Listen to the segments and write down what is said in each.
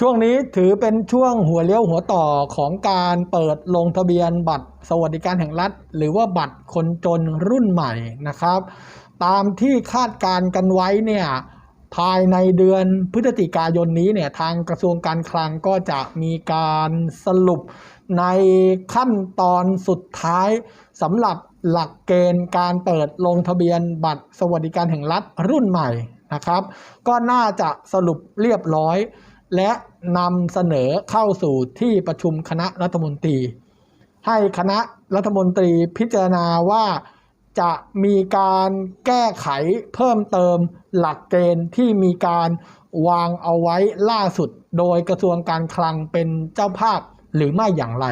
ช่วงนี้ถือเป็นช่วงหัวเลี้ยวหัวต่อของการเปิดลงทะเบียนบัตรสวัสดิการแห่งรัฐ หรือว่าบัตรคนจนรุ่นใหม่นะครับ ตามที่คาดการกันไว้เนี่ยภายในเดือนพฤศจิกายนนี้เนี่ยทางกระทรวงการคลังก็จะมีการสรุปในขั้นตอนสุดท้ายสำหรับหลักเกณฑ์การเปิดลงทะเบียนบัตรสวัสดิการแห่งรัฐรุ่นใหม่นะครับ ก็น่าจะสรุปเรียบร้อย และนำเสนอเข้าสู่ที่ประชุมคณะรัฐมนตรี ให้คณะรัฐมนตรีพิจารณาว่าจะมีการแก้ไขเพิ่มเติมหลักเกณฑ์ที่มีการวางเอาไว้ล่าสุด โดยกระทรวงการคลังเป็นเจ้าภาพหรือไม่อย่างไร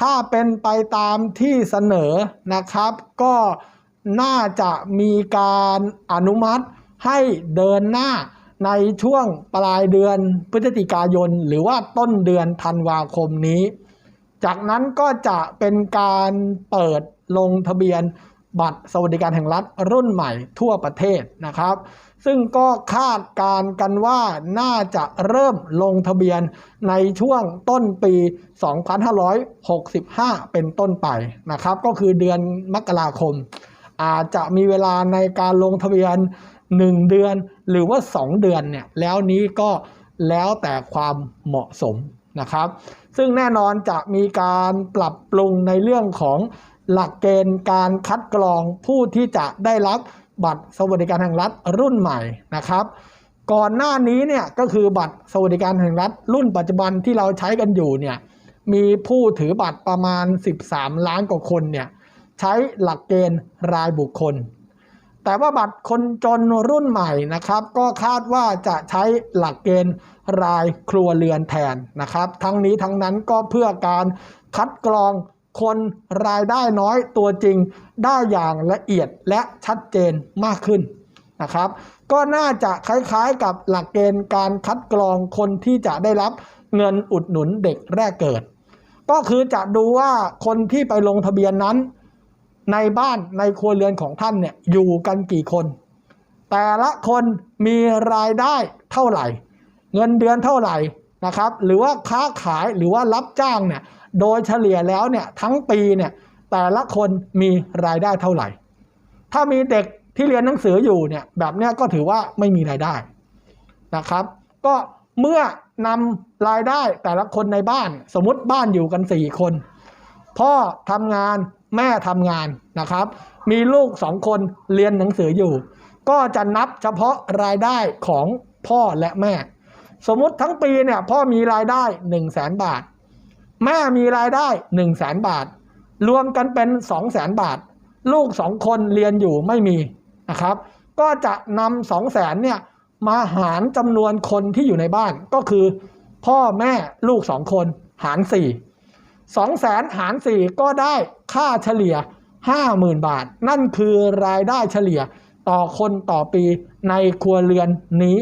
ถ้าเป็นไปตามที่เสนอนะครับ ก็น่าจะมีการอนุมัติให้เดินหน้า ในช่วงปลายเดือนพฤศจิกายน หรือว่าต้นเดือนธันวาคมนี้ จากนั้นก็จะเป็นการเปิดลงทะเบียนบัตรสวัสดิการแห่งรัฐรุ่นใหม่ทั่วประเทศนะครับ ซึ่งก็คาดการกันว่าน่าจะเริ่มลงทะเบียนในช่วงต้นปี 2565 เป็นต้นไปนะครับ ก็คือเดือนมกราคม อาจจะมีเวลาในการลงทะเบียน 1 เดือนหรือว่า 2 เดือนเนี่ยแล้วนี้ก็แล้วแต่ความเหมาะสมนะครับ ซึ่งแน่นอนจะมีการปรับปรุงในเรื่องของหลักเกณฑ์การคัดกรองผู้ที่จะได้รับบัตรสวัสดิการแห่งรัฐรุ่นใหม่นะครับ ก่อนหน้านี้เนี่ยก็คือบัตรสวัสดิการแห่งรัฐรุ่นปัจจุบันที่เราใช้กันอยู่เนี่ยมีผู้ถือบัตรประมาณ 13 ล้านกว่าคนเนี่ยใช้หลักเกณฑ์รายบุคคล แต่ว่าบัตรคนจนรุ่นใหม่นะครับ ก็คาดว่าจะใช้หลักเกณฑ์รายครัวเรือนแทนนะครับ ทั้งนี้ทั้งนั้นก็เพื่อการคัดกรองคนรายได้น้อยตัวจริงได้อย่างละเอียดและชัดเจนมากขึ้นนะครับ ก็น่าจะคล้ายๆกับหลักเกณฑ์การคัดกรองคนที่จะได้รับเงินอุดหนุนเด็กแรกเกิด ก็คือจะดูว่าคนที่ไปลงทะเบียนนั้น ในบ้านในครัวเรือนของท่านเนี่ยอยู่กันกี่คน แต่ละคนมีรายได้เท่าไหร่ เงินเดือนเท่าไหร่นะครับ หรือว่าค้าขายหรือว่ารับจ้างเนี่ยโดยเฉลี่ยแล้วเนี่ยทั้งปีเนี่ยแต่ละคนมีรายได้เท่าไหร่ ถ้ามีเด็กที่เรียนหนังสืออยู่เนี่ยแบบเนี้ยก็ถือว่าไม่มีรายได้นะครับ ก็เมื่อนำรายได้แต่ละคนในบ้าน สมมติบ้านอยู่กันสี่คน พ่อทำงาน แม่ทำงานนะครับ มีลูกสองคนเรียนหนังสืออยู่ ก็จะนับเฉพาะรายได้ของพ่อและแม่ สมมติทั้งปีเนี่ยพ่อมีรายได้1 0 0 0 0แสนบาท แม่มีรายได้1 0 0 0 0แสนบาท รวมกันเป็น 2 0 0แสนบาท ลูกสองคนเรียนอยู่ไม่มีนะครับ ก็จะนำสองแสนเนี่ยมาหารจำนวนคนที่อยู่ในบ้านก็คือ พ่อแม่ลูกสองคนหารสี่ สองแสนหารสี่ก็ได้ค่าเฉลี่ยห้าหมื่นบาท นั่นคือรายได้เฉลี่ยต่อคนต่อปีในครัวเรือนนี้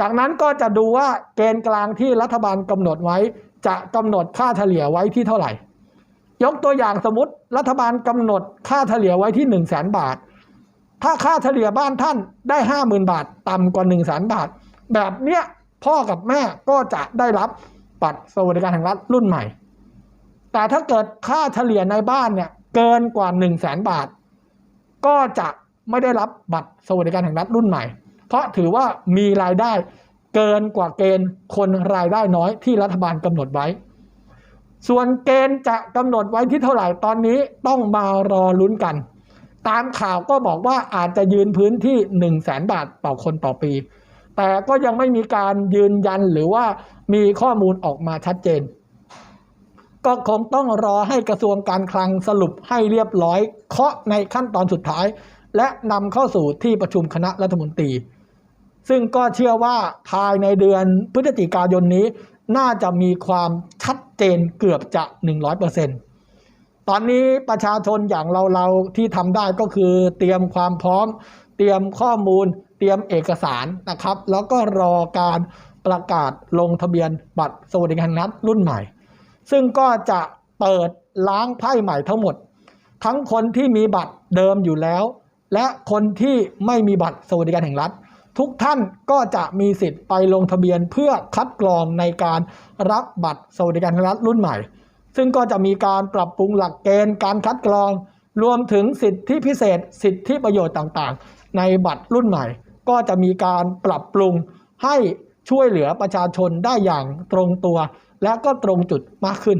จากนั้นก็จะดูว่าเกณฑ์กลางที่รัฐบาลกำหนดไว้ จะกำหนดค่าเฉลี่ยไว้ที่เท่าไหร่ ยกตัวอย่างสมมติรัฐบาลกำหนดค่าเฉลี่ยไว้ที่1นึ่งแสนบาท ถ้าค่าเฉลี่ยบ้านท่านได้ห้าหมื่นบาท ต่ำกว่า1นึ่งแสนบาท แบบเนี้ยพ่อกับแม่ก็จะได้รับ บัตรสวัสดิการแห่งรัฐรุ่นใหม่ แต่ถ้าเกิดค่าเฉลี่ยในบ้านเนี่ยเกินกว่า1นึ่งแสนบาท ก็จะไม่ได้รับบัตรสวัสดิการแห่งรัฐรุ่นใหม่ เพราะถือว่ามีรายได้เกินกว่าเกณฑ์คนรายได้น้อยที่รัฐบาลกำหนดไว้ ส่วนเกณฑ์จะกำหนดไว้ที่เท่าไหร่ตอนนี้ต้องมารอลุ้นกัน ตามข่าวก็บอกว่าอาจจะยืนพื้นที่1นึ่งแสนบาทต่อคนต่อปี แต่ก็ยังไม่มีการยืนยันหรือว่ามีข้อมูลออกมาชัดเจน ก็คงต้องรอให้กระทรวงการคลังสรุปให้เรียบร้อย เคาะในขั้นตอนสุดท้าย และนำเข้าสู่ที่ประชุมคณะรัฐมนตรี ซึ่งก็เชื่อว่าภายในเดือนพฤศจิกายนนี้ น่าจะมีความชัดเจนเกือบจะ 100%ตอนนี้ประชาชนอย่างเราๆที่ทำได้ก็คือเตรียมความพร้อม เตรียมข้อมูล เตรียมเอกสารนะครับ แล้วก็รอการประกาศลงทะเบียนบัตรสวัสดิการแห่งรัฐรุ่นใหม่ ซึ่งก็จะเปิดล้างไพ่ใหม่ทั้งหมด ทั้งคนที่มีบัตรเดิมอยู่แล้ว และคนที่ไม่มีบัตรสวัสดิการแห่งรัฐ ทุกท่านก็จะมีสิทธิ์ไปลงทะเบียนเพื่อคัดกรองในการรับบัตรสวัสดิการแห่งรัฐรุ่นใหม่ ซึ่งก็จะมีการปรับปรุงหลักเกณฑ์การคัดกรอง รวมถึงสิทธิพิเศษ สิทธิประโยชน์ต่างๆ ในบัตรรุ่นใหม่ ก็จะมีการปรับปรุงให้ช่วยเหลือประชาชนได้อย่างตรงตัว และก็ตรงจุดมากขึ้น